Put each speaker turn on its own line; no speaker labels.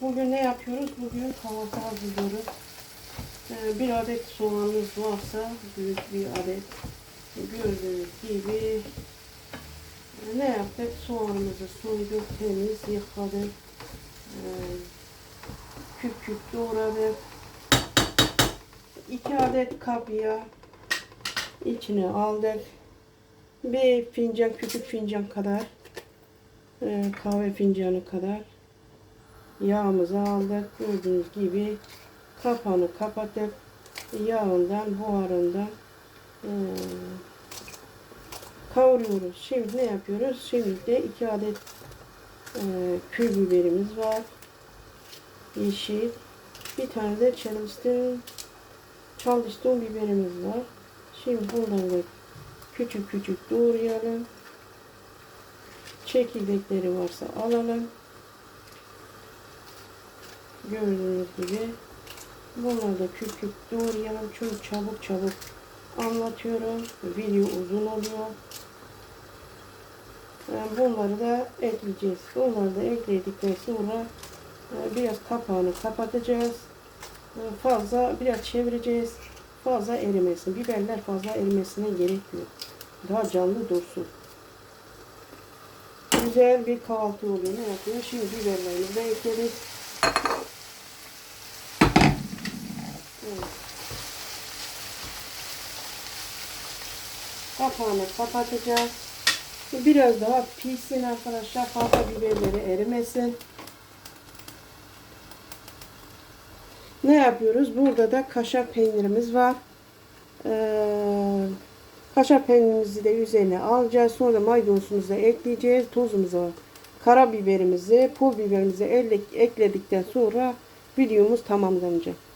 bugün ne yapıyoruz? Bugün kahvaltı hazırlıyoruz. Ee, bir adet soğanımız varsa büyük bir adet gördüğünüz gibi e, ne yaptık? Soğanımızı soyduk, temiz yıkadık. Ee, küp küp doğradık. İki adet kapya içine aldık. Bir fincan, küçük fincan kadar e, kahve fincanı kadar yağımızı aldık. Gördüğünüz gibi kapağını kapatıp yağından, buharından e, kavuruyoruz. Şimdi ne yapıyoruz? Şimdi de iki adet e, pül biberimiz var. Yeşil. Bir tane de Charleston Charleston biberimiz var. Şimdi bunları da küçük küçük doğrayalım. Çekirdekleri varsa alalım. Gördüğünüz gibi bunları da küp küp doğrayalım. Çünkü çabuk çabuk anlatıyorum. Video uzun oluyor. Yani bunları da ekleyeceğiz. Bunları da ekledikten sonra e, biraz kapağını kapatacağız. E, Fazla biraz çevireceğiz. Fazla erimesin. Biberler fazla erimesine gerek yok. Daha canlı dursun. Güzel bir kahvaltı oluyor. Ne yapıyor? Şimdi biberlerimizi de ekledik. Kapağını kapatacağız. Biraz daha pişsin arkadaşlar. Fazla biberleri erimesin. Ne yapıyoruz? Burada da kaşar peynirimiz var. Ee, kaşar peynirimizi de üzerine alacağız. Sonra maydanozumuzu da ekleyeceğiz. Tuzumuzu, karabiberimizi, pul biberimizi ekledikten sonra videomuz tamamlanacak.